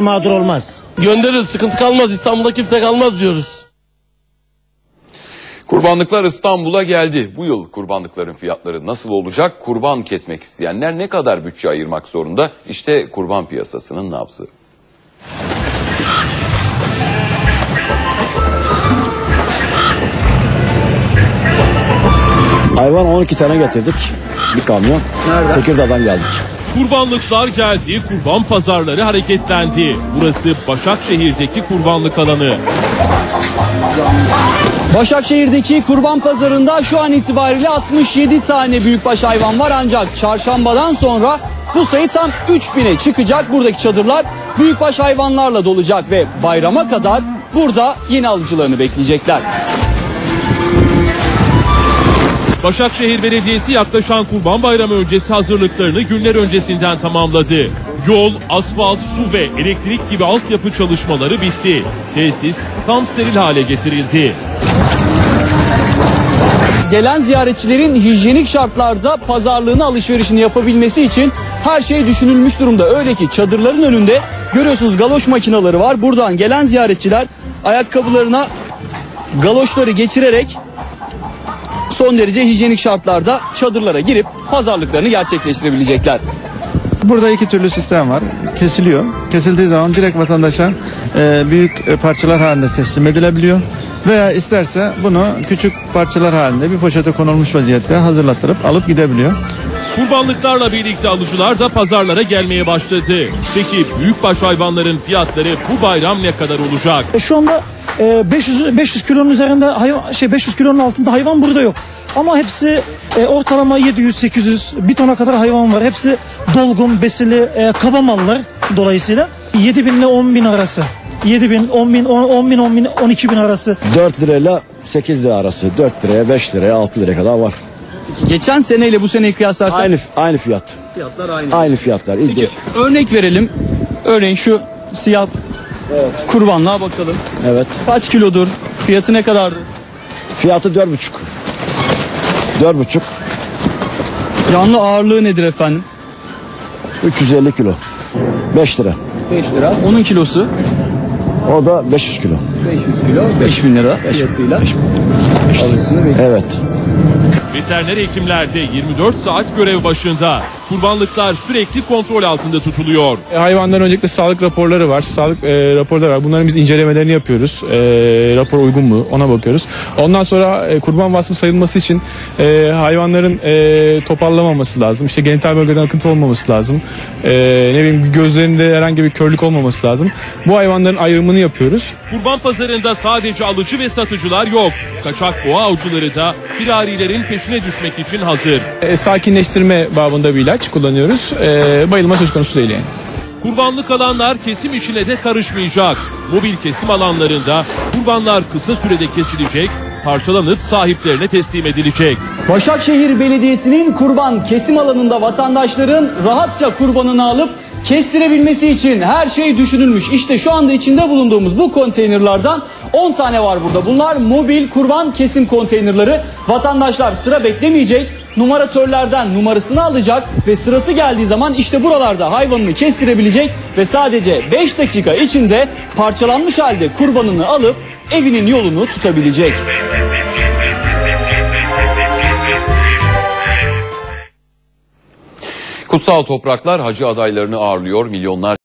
mağdur olmaz. Göndeririz sıkıntı kalmaz İstanbul'da kimse kalmaz diyoruz. Kurbanlıklar İstanbul'a geldi. Bu yıl kurbanlıkların fiyatları nasıl olacak? Kurban kesmek isteyenler ne kadar bütçe ayırmak zorunda? İşte kurban piyasasının nabzı. Hayvan 12 tane getirdik. Bir kamyon. Tekirdağ'dan geldik. Kurbanlıklar geldi, kurban pazarları hareketlendi. Burası Başakşehir'deki kurbanlık alanı. Başakşehir'deki kurban pazarında şu an itibariyle 67 tane büyükbaş hayvan var ancak çarşambadan sonra bu sayı tam 3000'e çıkacak. Buradaki çadırlar büyükbaş hayvanlarla dolacak ve bayrama kadar burada yeni alıcılarını bekleyecekler. Başakşehir Belediyesi yaklaşan Kurban Bayramı öncesi hazırlıklarını günler öncesinden tamamladı. Yol, asfalt, su ve elektrik gibi altyapı çalışmaları bitti. Tesis tam steril hale getirildi. Gelen ziyaretçilerin hijyenik şartlarda pazarlığını alışverişini yapabilmesi için her şey düşünülmüş durumda. Öyle ki çadırların önünde görüyorsunuz galoş makineleri var. Buradan gelen ziyaretçiler ayakkabılarına galoşları geçirerek son derece hijyenik şartlarda çadırlara girip pazarlıklarını gerçekleştirebilecekler. Burada iki türlü sistem var. Kesiliyor. Kesildiği zaman direkt vatandaşa e, büyük e, parçalar halinde teslim edilebiliyor. Veya isterse bunu küçük parçalar halinde bir poşete konulmuş vaziyette hazırlattırıp alıp gidebiliyor. Kurbanlıklarla birlikte alıcılar da pazarlara gelmeye başladı. Peki büyükbaş hayvanların fiyatları bu bayram ne kadar olacak? E, Şu anda e, 500 500 kilonun üzerinde hayvan şey 500 kilonun altında hayvan burada yok. Ama hepsi e, ortalama 700 800 bir tona kadar hayvan var. Hepsi dolgun, besili, e, kaba mallar dolayısıyla 7000 ile 10 bin arası. 7 bin, 10 bin, 10 bin, 10 bin, 12 bin arası. 4 lirayla 8 lira arası. 4 liraya, 5 liraya, 6 liraya kadar var. Geçen seneyle bu seneyi kıyaslarsak Aynı aynı fiyat. fiyatlar aynı. Aynı fiyatlar. Peki örnek verelim. Örneğin şu siyah kurbanlığa bakalım. Evet. Kaç kilodur? Fiyatı ne kadardır? Fiyatı 4,5. 4,5 Canlı ağırlığı nedir efendim? 350 kilo. 5 lira. 5 lira. Onun kilosu O da 500 kilo. 500 kilo. 5000 lira fiyatıyla. Alıcısını bekliyor. Evet. Veteriner hekimler de 24 saat görev başında. Kurbanlıklar sürekli kontrol altında tutuluyor. E, Hayvanların öncelikle sağlık raporları var. Sağlık e, raporları var. Bunların biz incelemelerini yapıyoruz. E, rapor uygun mu ona bakıyoruz. Ondan sonra e, kurban vasfı sayılması için e, hayvanların e, topallamaması lazım. İşte genital bölgeden akıntı olmaması lazım. E, ne bileyim gözlerinde herhangi bir körlük olmaması lazım. Bu hayvanların ayrımını yapıyoruz. Kurban pazarında sadece alıcı ve satıcılar yok. Kaçak boğa avcıları da firarilerin peşine düşmek için hazır. E, sakinleştirme babında bir ilaç kullanıyoruz. E, bayılma söz konusu değil yani. Kurbanlık alanlar kesim işine de karışmayacak. Mobil kesim alanlarında kurbanlar kısa sürede kesilecek, parçalanıp sahiplerine teslim edilecek. Başakşehir Belediyesi'nin kurban kesim alanında vatandaşların rahatça kurbanını alıp kestirebilmesi için her şey düşünülmüş. İşte şu anda içinde bulunduğumuz bu konteynerlardan 10 tane var burada. Bunlar mobil kurban kesim konteynerları. Vatandaşlar sıra beklemeyecek. Numaratörlerden numarasını alacak ve sırası geldiği zaman işte buralarda hayvanını kestirebilecek ve sadece 5 dakika içinde parçalanmış halde kurbanını alıp evinin yolunu tutabilecek. Kutsal topraklar hacı adaylarını ağırlıyor. Milyonlar